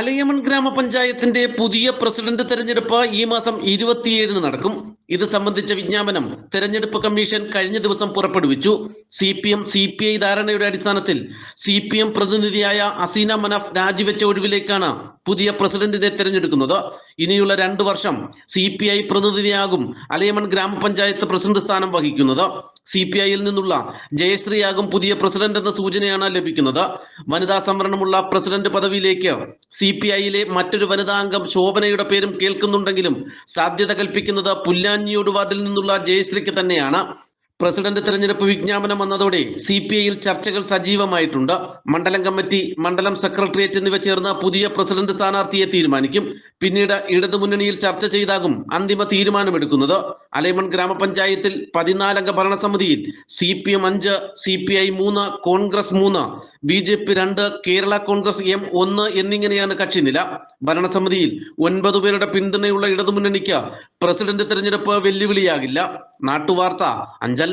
അലയമൺ ഗ്രാമപഞ്ചായത്തിന്റെ പുതിയ പ്രസിഡന്റ് തെരഞ്ഞെടുപ്പ് ഈ മാസം ഇരുപത്തിയേഴിന് നടക്കും. ഇത് സംബന്ധിച്ച വിജ്ഞാപനം തെരഞ്ഞെടുപ്പ് കമ്മീഷൻ കഴിഞ്ഞ ദിവസം പുറപ്പെടുവിച്ചു. C P M C P I ധാരണയുടെ അടിസ്ഥാനത്തിൽ സി പി എം പ്രതിനിധിയായ അസീന മനഫ് രാജിവെച്ച ഒഴിവിലേക്കാണ് പുതിയ പ്രസിഡന്റിനെ തിരഞ്ഞെടുക്കുന്നത്. ഇനിയുള്ള രണ്ടു വർഷം സി പി ഐ പ്രതിനിധിയാകും അലയമൺ ഗ്രാമപഞ്ചായത്ത് പ്രസിഡന്റ് സ്ഥാനം വഹിക്കുന്നത്. സി പി ഐയിൽ നിന്നുള്ള ജയശ്രീയാകും പുതിയ പ്രസിഡന്റ് എന്ന സൂചനയാണ് ലഭിക്കുന്നത്. വനിതാ സംവരണമുള്ള പ്രസിഡന്റ് പദവിയിലേക്ക് സി പി ഐയിലെ മറ്റൊരു വനിതാ അംഗം ശോഭനയുടെ പേരും കേൾക്കുന്നുണ്ടെങ്കിലും സാധ്യത കൽപ്പിക്കുന്നത് പുല്ലാഞ്ഞിയോട് വാർഡിൽ നിന്നുള്ള ജയശ്രീക്ക് തന്നെയാണ്. പ്രസിഡന്റ് തെരഞ്ഞെടുപ്പ് വിജ്ഞാപനം വന്നതോടെ സി പി ഐയിൽ ചർച്ചകൾ സജീവമായിട്ടുണ്ട്. മണ്ഡലം കമ്മിറ്റി മണ്ഡലം സെക്രട്ടേറിയറ്റ് എന്നിവ ചേർന്ന് പുതിയ പ്രസിഡന്റ് സ്ഥാനാർത്ഥിയെ തീരുമാനിക്കും. പിന്നീട് ഇടതുമുന്നണിയിൽ ചർച്ച ചെയ്താകും അന്തിമ തീരുമാനമെടുക്കുന്നത്. അലൈമൺ ഗ്രാമപഞ്ചായത്തിൽ പതിനാലംഗ ഭരണസമിതിയിൽ സി പി എം അഞ്ച് സി പി ഐ മൂന്ന് കോൺഗ്രസ് മൂന്ന് ബി ജെ പി രണ്ട് കേരള കോൺഗ്രസ് എം ഒന്ന് എന്നിങ്ങനെയാണ് കക്ഷിനില ഭരണസമിതിയിൽ ഒൻപത് പേരുടെ പിന്തുണയുള്ള ഇടതുമുന്നണിക്ക് പ്രസിഡന്റ് തെരഞ്ഞെടുപ്പ് വെല്ലുവിളിയാകില്ല. നാട്ടുവാർത്ത അഞ്ചൽ